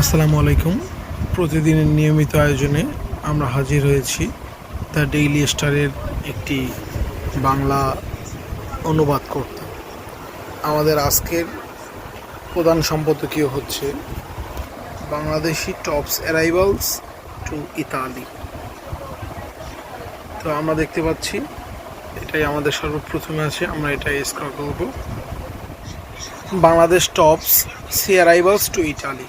আসসালামু আলাইকুম। প্রতিদিনের নিয়মিত আয়োজনে আমরা হাজির হয়েছি দ্য ডেইলি স্টারের একটি বাংলা অনুবাদ করতে আমাদের আজকের প্রধান সম্পাদকীয় হচ্ছে Bangladeshi tops arrivals to Italy. তো আমরা দেখতে পাচ্ছি, এটাই আমাদের সর্বপ্রথমে আছে, আমরা এটাই স্কোর করব। Bangladesh tops sea arrivals to Italy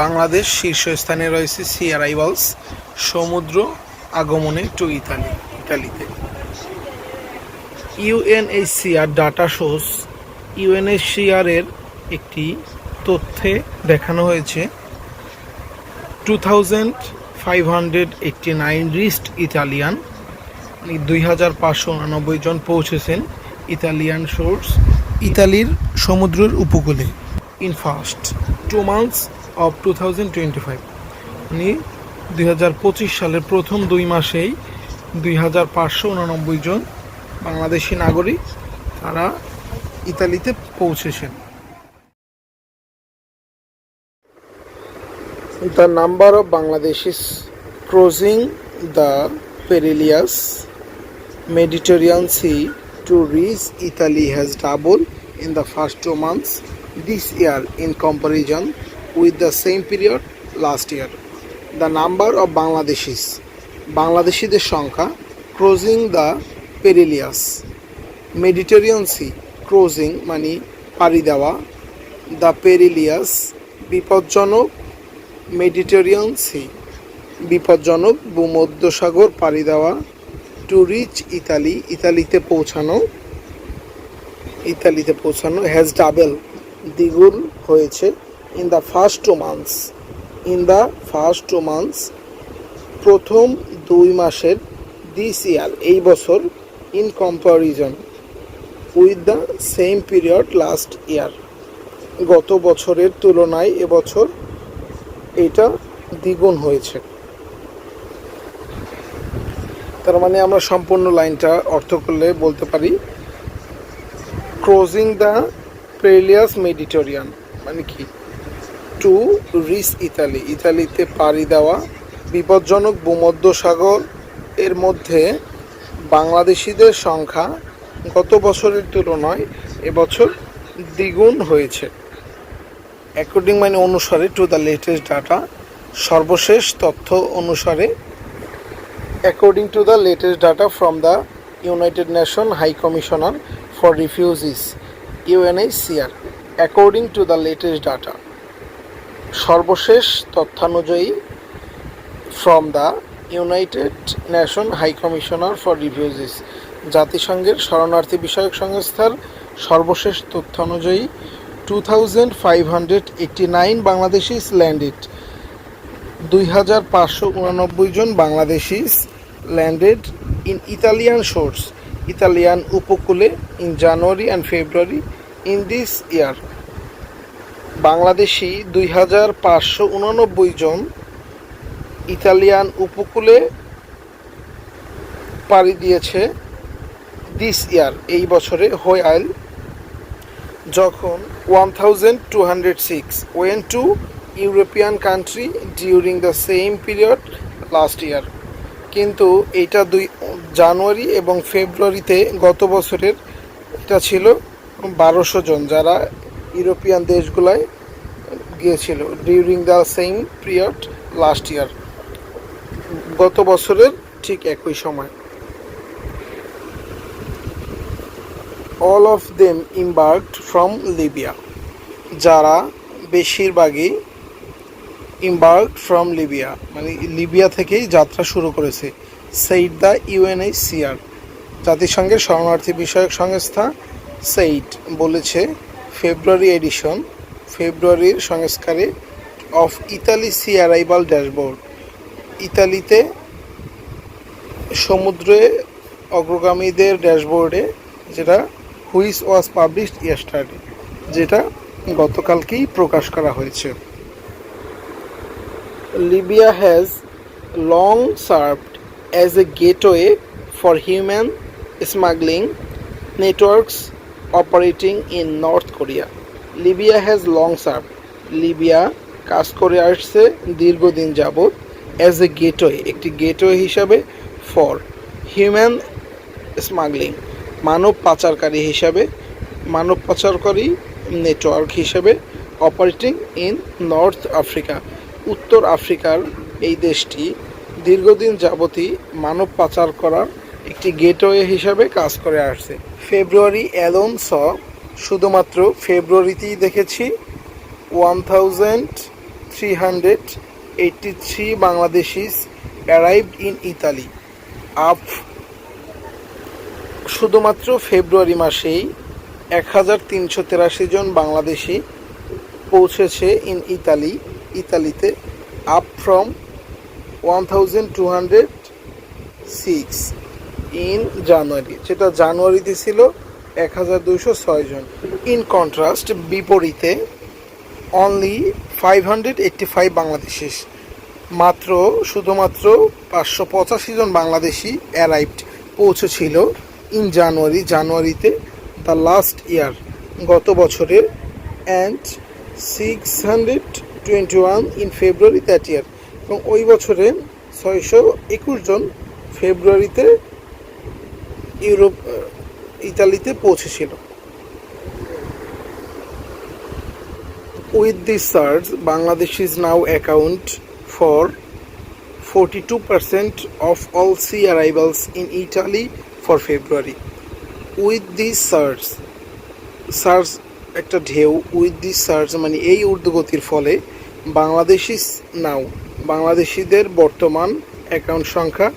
Bangladesh শীর্ষস্থানে রয়েছে সি অ্যারাইভালস সমুদ্র আগমনে টু ইতালি, ইতালিতে। ইউএনএইচসিআর ডাটা শোস ইউএনএইচসিআর এর একটি তথ্যে দেখানো হয়েছে, two thousand five hundred eighty nine wrist Italian দুই হাজার পাঁচশো উনানব্বই জন পৌঁছেছেন ইতালিয়ান শোর্স ইতালির সমুদ্রের উপকূলে। In first two months of two thousand twenty five মানে দুই হাজার পঁচিশ সালের প্রথম দুই মাসেই দুই হাজার পাঁচশো উনানব্বই জন বাংলাদেশি নাগরিক তারা ইতালিতে পৌঁছেছেন। The number of Bangladeshis crossing the perilous Mediterranean sea to reach Italy has double in the first two months this year in comparison with the same period last year. The number of Bangladeshis বাংলাদেশিদের সংখ্যা crossing the perilous Mediterranean sea crossing মানে পাড়ি দেওয়া। The পেরিলিয়াস বিপজ্জনক Mediterranean C বিপজ্জনক ভূমধ্যসাগর পাড়ি দেওয়া। Two reach Italy ইতালিতে পৌঁছানো। ইতালিতে পৌঁছানো হ্যাজ ডাবল দ্বিগুণ হয়েছে। In the first two months in the first two months প্রথম দুই মাসের দিস ইয়ার এই বছর in comparison with the same period last year গত বছরের তুলনায় এবছর এটা দ্বিগুণ হয়েছে। তার মানে আমরা সম্পূর্ণ লাইনটা অর্থ করলে বলতে পারি ক্রসিং দ্য প্রেলিয়াস মেডিটেরিয়ান মানে কি? To reach Italy. ইতালিতে পাড়ি দেওয়া বিপজ্জনক ভূমধ্যসাগর, এর মধ্যে বাংলাদেশিদের সংখ্যা গত বছরের তুলনায় এবছর দ্বিগুণ হয়েছে। অ্যাকর্ডিং মানে অনুসারে টু দ্য লেটেস্ট ডাটা সর্বশেষ তথ্য অনুসারে according to the latest data from the United Nation High Commissioner for Refugees UNHCR according to the latest data সর্বশেষ তথ্যানুযায়ী from the United Nation High Commissioner for Refugees জাতিসংঘের শরণার্থী বিষয়ক সংস্থার সর্বশেষ তথ্য অনুযায়ী two thousand five hundred eighty nine Bangladeshis landed দুই হাজার পাঁচশো উনানব্বই জন Bangladeshis landed in Italian shores Italian উপকূলে in January and February in this year Bangladeshi দুই হাজার পাঁচশো উনানব্বই জন ইতালিয়ান উপকূলে পাড়ি দিয়েছে দিস ইয়ার এই বছরে হোয়াইল যখন one thousand two hundred six went to European country during the same period last year কিন্তু এইটা দুই জানুয়ারি এবং ফেব্রুয়ারিতে গত বছরের এটা ছিল বারোশো জন, যারা ইউরোপিয়ান দেশগুলায় গিয়েছিল during the same period last year গত বছরের ঠিক একই সময়। All of them embarked from Libya যারা বেশিরভাগই ইম্বার্কড ফ্রম লিবিয়া মানে লিবিয়া থেকেই যাত্রা শুরু করেছে। সেইট দ্য ইউএনএইচসিআর জাতিসংঘের শরণার্থী বিষয়ক সংস্থা সেইট বলেছে ফেব্রুয়ারি এডিশন, ফেব্রুয়ারির সংস্কারে of Italy sea arrival dashboard. ইতালিতে সমুদ্রে অগ্রগামীদের ড্যাশবোর্ডে যেটা হুইস ওয়াজ পাবলিশড ইয়েস্টারডে, যেটা গতকালকেই প্রকাশ করা হয়েছে। Libya has long served as a gateway for human smuggling networks operating in North Korea Libya has long serve Libya কাজ করে আসছে দীর্ঘদিন যাবৎ অ্যাজ এ গেটওয়ে একটি গেটওয়ে হিসাবে ফর হিউম্যান স্মাগলিং মানব পাচারকারী হিসাবে, মানব পাচারকারী নেটওয়ার্ক হিসেবে অপারেটিং ইন নর্থ আফ্রিকা উত্তর আফ্রিকার এই দেশটি দীর্ঘদিন যাবতই মানব পাচার করার একটি গেটওয়ে হিসাবে কাজ করে আসছে। ফেব্রুয়ারি অ্যালোন স শুধুমাত্র ফেব্রুয়ারিতেই দেখেছি, one thousand three hundred eighty three Bangladeshis arrived in Italy up, শুধুমাত্র ফেব্রুয়ারি মাসেই এক হাজার তিনশো তেরাশি জন বাংলাদেশি পৌঁছেছে ইন ইতালি ইতালিতে up from one thousand two hundred six in January, যেটা জানুয়ারিতে ছিল এক হাজার দুইশো ছয় জন। ইন কন্ট্রাস্ট বিপরীতে only five hundred eighty five Bangladeshi মাত্র শুধুমাত্র পাঁচশো পঁচাশি জন বাংলাদেশি অ্যারাইভড পৌঁছেছিল ইন জানুয়ারি, জানুয়ারিতে দ্য লাস্ট ইয়ার গত বছরে and six hundred twenty one in February that year এবং ওই বছরে ছয়শো একুশ জন ফেব্রুয়ারিতে ইউরোপ ইতালিতে পৌঁছেছিল। With this surge Bangladesh is now account for forty two percent of all sea arrivals in Italy for February with this surge surge একটা ঢেউ উইথ দিস সার্জ মানে এই উর্ধগতির ফলে বাংলাদেশ ইজ নাও বাংলাদেশিদের বর্তমান অ্যাকাউন্ট সংখ্যা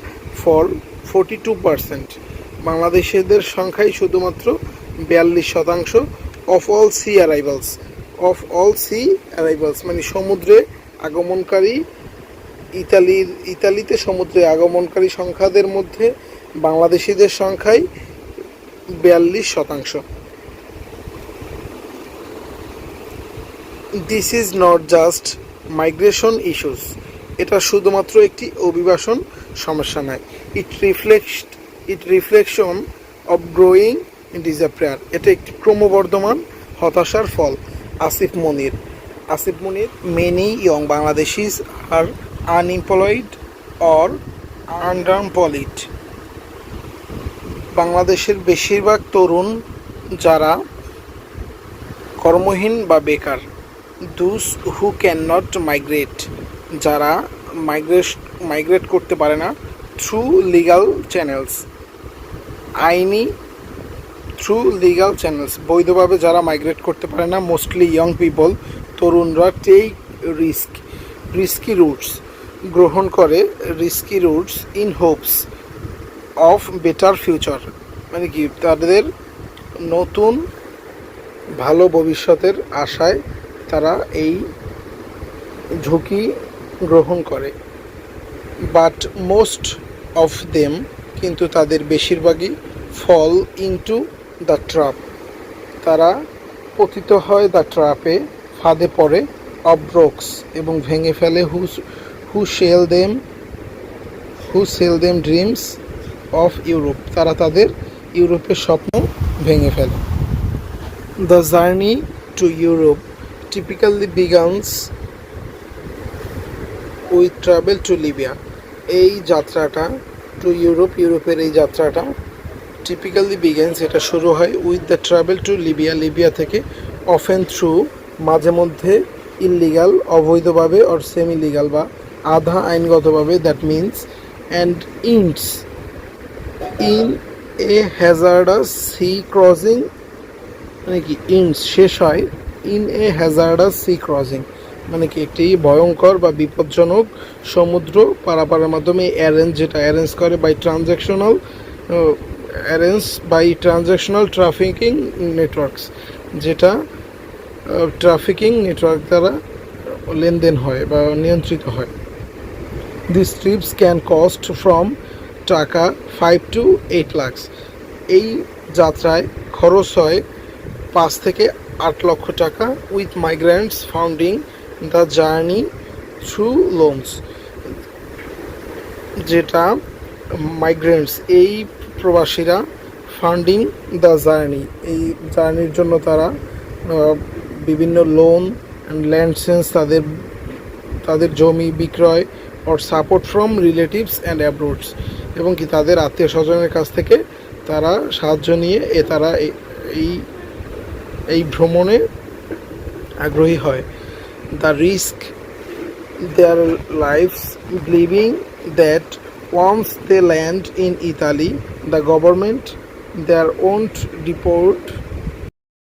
ফর ফর্টি টু পারসেন্ট বাংলাদেশিদের সংখ্যাই শুধুমাত্র বিয়াল্লিশ শতাংশ of all sea arrivals of all sea arrivals মানে সমুদ্রে আগমনকারী ইতালির ইতালিতে সমুদ্রে আগমনকারী সংখ্যাদের মধ্যে বাংলাদেশিদের সংখ্যাই বিয়াল্লিশ শতাংশ। This is not just migration issues এটা শুধুমাত্র একটি অভিবাসন সমস্যা নয়। It reflex it reflection of growing despair এটা একটি ক্রমবর্ধমান হতাশার ফল। Asif Monir. Asif Monir many young Bangladeshis are unemployed or unemployed বাংলাদেশের বেশিরভাগ তরুণ যারা কর্মহীন বা বেকার those who can not migrate যারা মাইগ্রেট মাইগ্রেট করতে পারে না থ্রু লিগাল চ্যানেলস আইনি থ্রু লিগাল চ্যানেলস বৈধভাবে যারা মাইগ্রেট করতে পারে না মোস্টলি ইয়ং পিপল তরুণরা টেক রিস্ক রিস্কি রুটস গ্রহণ করে risky routes in hopes of better future মানে কি, তাদের নতুন ভালো ভবিষ্যতের আশায় তারা এই ঝুঁকি গ্রহণ করে। বাট মোস্ট অফ দেম কিন্তু তাদের বেশিরভাগই ফল ইনটু দ্য ট্রাপ তারা পতিত হয় দ্য ট্রাপে ফাঁদে পড়ে, অব্রোক্স এবং ভেঙে ফেলে who who sell them who sell them dreams of Europe তারা তাদের ইউরোপের স্বপ্ন ভেঙে ফেলে। The journey to Europe typically begins with travel to Libya এই যাত্রাটা টু ইউরোপ ইউরোপের এই যাত্রাটা টিপিক্যালি বিগেন্স এটা শুরু হয় with the travel to Libya Libya থেকে অফেন থ্রু মাঝে মধ্যে ইললিগাল অবৈধভাবে অর সেমি লিগাল বা আধা আইনগতভাবে that means and ends in a hazardous sea crossing মানে কি ইন্টস শেষ হয় in a hazardous sea crossing মানে কি একটি ভয়ঙ্কর বা বিপজ্জনক সমুদ্র পারাপারের মাধ্যমে অ্যারেঞ্জ যেটা অ্যারেঞ্জ করে by transactional arrange by transactional trafficking networks যেটা ট্রাফিকিং নেটওয়ার্ক দ্বারা লেনদেন হয় বা নিয়ন্ত্রিত হয়। This trips can cost from taka five to eight lakhs এই যাত্রায় খরচ হয় পাঁচ থেকে আট লক্ষ টাকা with migrants founding the journey through loans, যেটা মাইগ্রেন্টস, এই প্রবাসীরা ফান্ডিং দ্য জার্নি, এই জার্নির জন্য তারা বিভিন্ন লোন ল্যান্ড সেন্স তাদের তাদের জমি বিক্রয় or support from relatives and abroads এবং কি তাদের আত্মীয় স্বজনের কাছ থেকে তারা সাহায্য নিয়ে এ তারা এই এই ভ্রমণে আগ্রহী হয়। the risk their lives believing that once they land in Italy, the government there won't deport